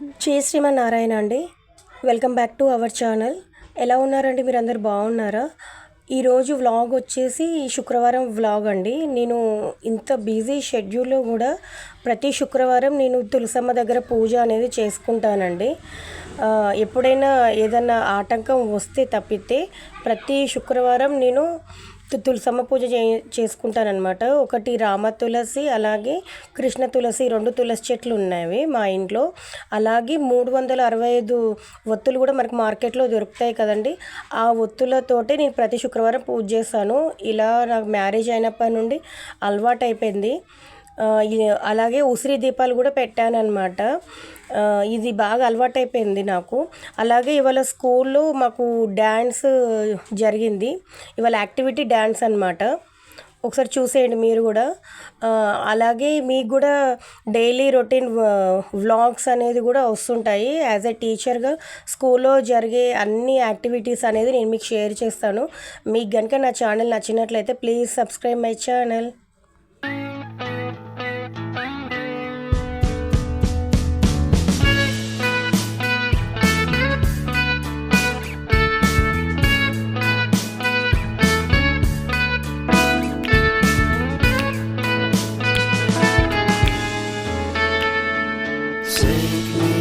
జై శ్రీమన్నారాయణ అండి. Welcome back to our channel. ఎలా ఉన్నారండి మీరు అందరు బాగున్నారా ఈరోజు వ్లాగ్ వచ్చేసి శుక్రవారం వ్లాగ్ అండి. నేను ఇంత బిజీ షెడ్యూల్లో కూడా ప్రతి శుక్రవారం నేను తులసమ్మ దగ్గర పూజ అనేది చేసుకుంటానండి. ఎప్పుడైనా ఏదన్నా ఆటంకం వస్తే తప్పితే ప్రతి శుక్రవారం నేను తులసమ్మ పూజ చే చేసుకుంటానన్నమాట ఒకటి రామ తులసి అలాగే కృష్ణ తులసి రెండు తులసి చెట్లు ఉన్నాయి మా ఇంట్లో. అలాగే మూడు వందల అరవై ఐదు ఒత్తులు కూడా మనకు మార్కెట్లో దొరుకుతాయి కదండి. ఆ ఒత్తులతోటే నేను ప్రతి శుక్రవారం పూజ చేస్తాను. ఇలా నాకు మ్యారేజ్ అయినప్పటి నుండి అలవాటు అయిపోయింది అలాగే ఉసిరి దీపాలు కూడా పెట్టాను అనమాట ఇది బాగా అలవాటైపోయింది నాకు. అలాగే ఇవాళ స్కూల్లో మాకు డ్యాన్స్ జరిగింది. ఇవాళ యాక్టివిటీ డ్యాన్స్ అనమాట ఒకసారి చూసేయండి మీరు కూడా. అలాగే మీకు కూడా డైలీ రొటీన్ వ్లాగ్స్ అనేది కూడా వస్తుంటాయి. యాజ్ ఎ టీచర్గా స్కూల్లో జరిగే అన్ని యాక్టివిటీస్ అనేది నేను మీకు షేర్ చేస్తాను. మీకు కనుక నా ఛానల్ నచ్చినట్లయితే please subscribe my channel. Take me.